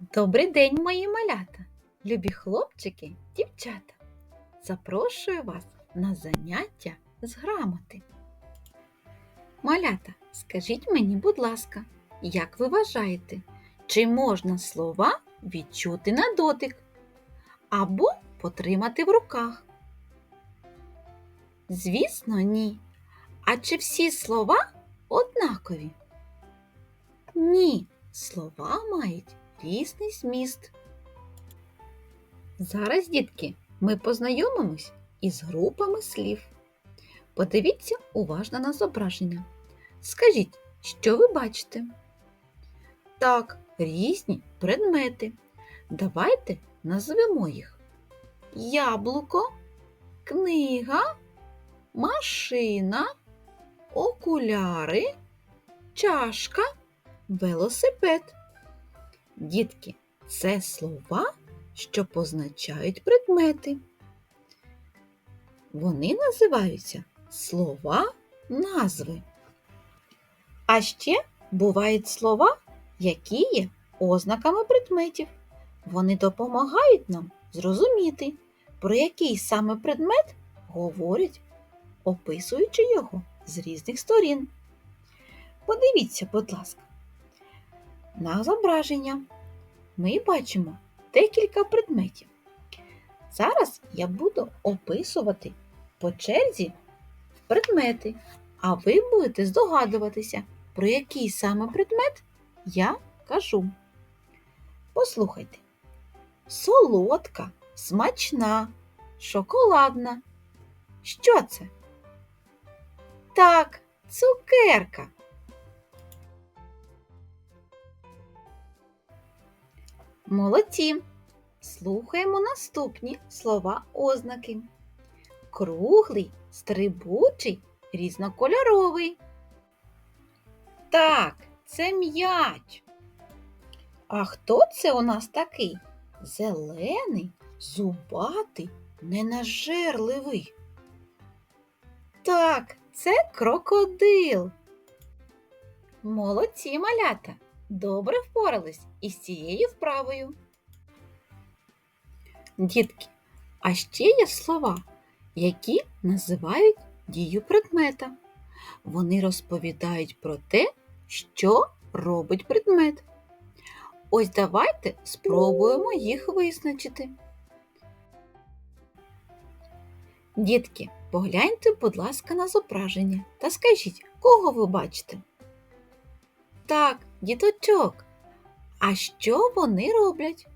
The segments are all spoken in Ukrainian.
Добрий день, мої малята, любі хлопчики, дівчата. Запрошую вас на заняття з грамоти. Малята, скажіть мені, будь ласка, як ви вважаєте, чи можна слова відчути на дотик або потримати в руках? Звісно, ні. А чи всі слова однакові? Ні, слова мають різний зміст. Зараз, дітки, ми познайомимось із групами слів. Подивіться уважно на зображення. Скажіть, що ви бачите? Так, різні предмети. Давайте назвемо їх. Яблуко, книга, машина, окуляри, чашка, велосипед. Дітки, це слова, що позначають предмети. Вони називаються слова назви. А ще бувають слова, які є ознаками предметів. Вони допомагають нам зрозуміти, про який саме предмет говорять, описуючи його з різних сторін. Подивіться, будь ласка, на зображення ми бачимо декілька предметів. Зараз я буду описувати по черзі предмети, а ви будете здогадуватися, про який саме предмет я кажу. Послухайте. Солодка, смачна, шоколадна. Що це? Так, цукерка. Молодці. Слухаємо наступні слова ознаки. Круглий, стрибучий, різнокольоровий. Так, це м'яч. А хто це у нас такий? Зелений, зубатий, ненажерливий. Так, це крокодил. Молодці малята. Добре впорались із цією вправою. Дітки, а ще є слова, які називають дію предмета. Вони розповідають про те, що робить предмет. Ось давайте спробуємо їх визначити. Дітки, погляньте, будь ласка, на зображення та скажіть, кого ви бачите? Так, діточок. А що вони роблять?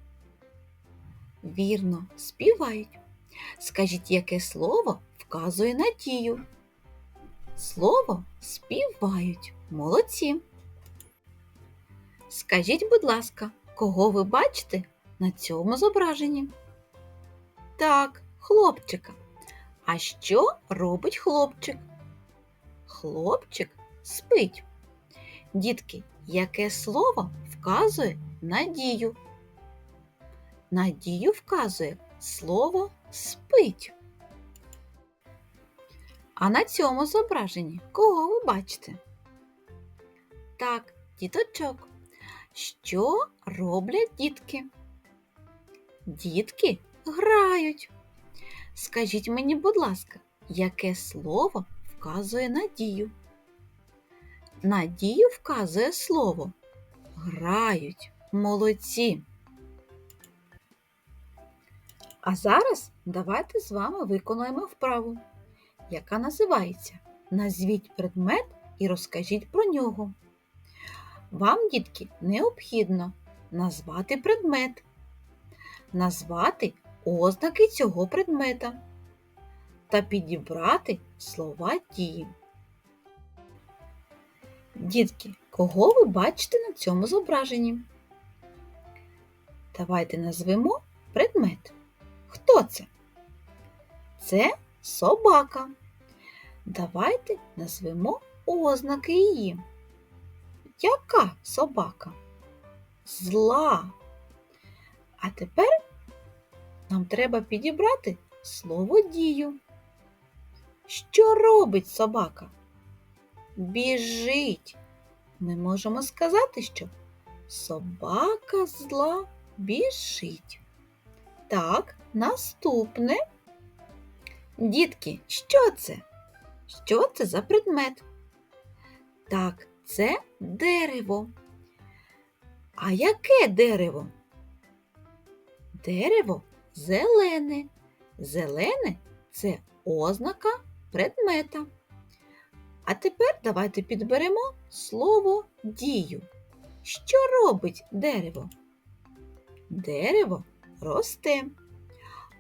Вірно, співають. Скажіть, яке слово вказує на дію? Слово співають. Молодці. Скажіть, будь ласка, кого ви бачите на цьому зображенні? Так, хлопчика. А що робить хлопчик? Хлопчик спить. Дітки, яке слово вказує на дію? На дію вказує слово спить. А на цьому зображенні кого ви бачите? Так, діточок. Що роблять дітки? Дітки грають. Скажіть мені, будь ласка, яке слово вказує на дію? На дію вказує слово грають, молодці. А зараз давайте з вами виконуємо вправу, яка називається Назвіть предмет і розкажіть про нього. Вам, дітки, необхідно назвати предмет, назвати ознаки цього предмета та підібрати слова дії. Дітки, кого ви бачите на цьому зображенні? Давайте назвемо предмет. Хто це? Це собака. Давайте назвемо ознаки її. Яка собака? Зла. А тепер нам треба підібрати слово дію. Що робить собака? Біжить. Ми можемо сказати, що собака зла біжить. Так, наступне. Дітки, що це? Що це за предмет? Так, це дерево. А яке дерево? Дерево зелене. Зелене це ознака предмета. А тепер давайте підберемо слово дію. Що робить дерево? Дерево росте.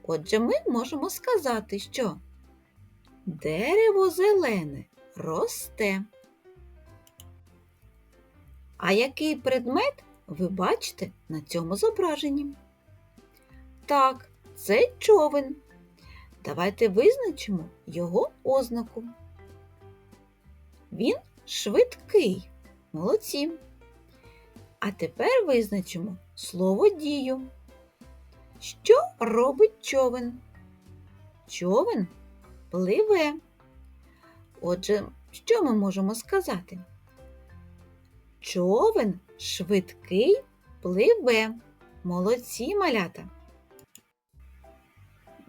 Отже, ми можемо сказати, що дерево зелене росте. А який предмет ви бачите на цьому зображенні? Так, це човен. Давайте визначимо його ознаку. Він швидкий. Молодці. А тепер визначимо слово дію. Що робить човен? Човен пливе. Отже, що ми можемо сказати? Човен швидкий пливе. Молодці малята.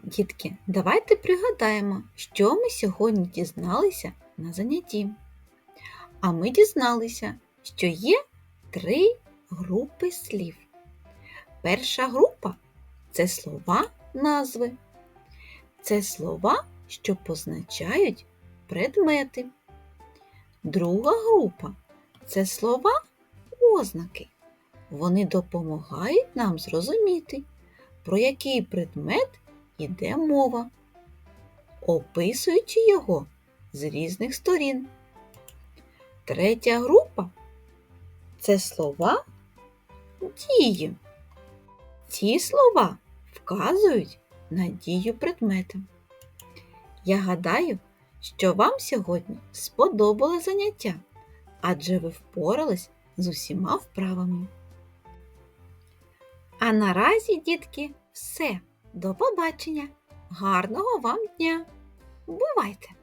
Дітки, давайте пригадаємо, що ми сьогодні дізналися на занятті. А ми дізналися, що є три групи слів. Перша група це слова назви. Це слова, що позначають предмети. Друга група це слова ознаки. Вони допомагають нам зрозуміти, про який предмет іде мова, описуючи його з різних сторін. Третя група це слова дії. Ці слова вказують на дію предмета. Я гадаю, що вам сьогодні сподобалось заняття, адже ви впорались з усіма вправами. А наразі, дітки, все. До побачення! Гарного вам дня! Бувайте!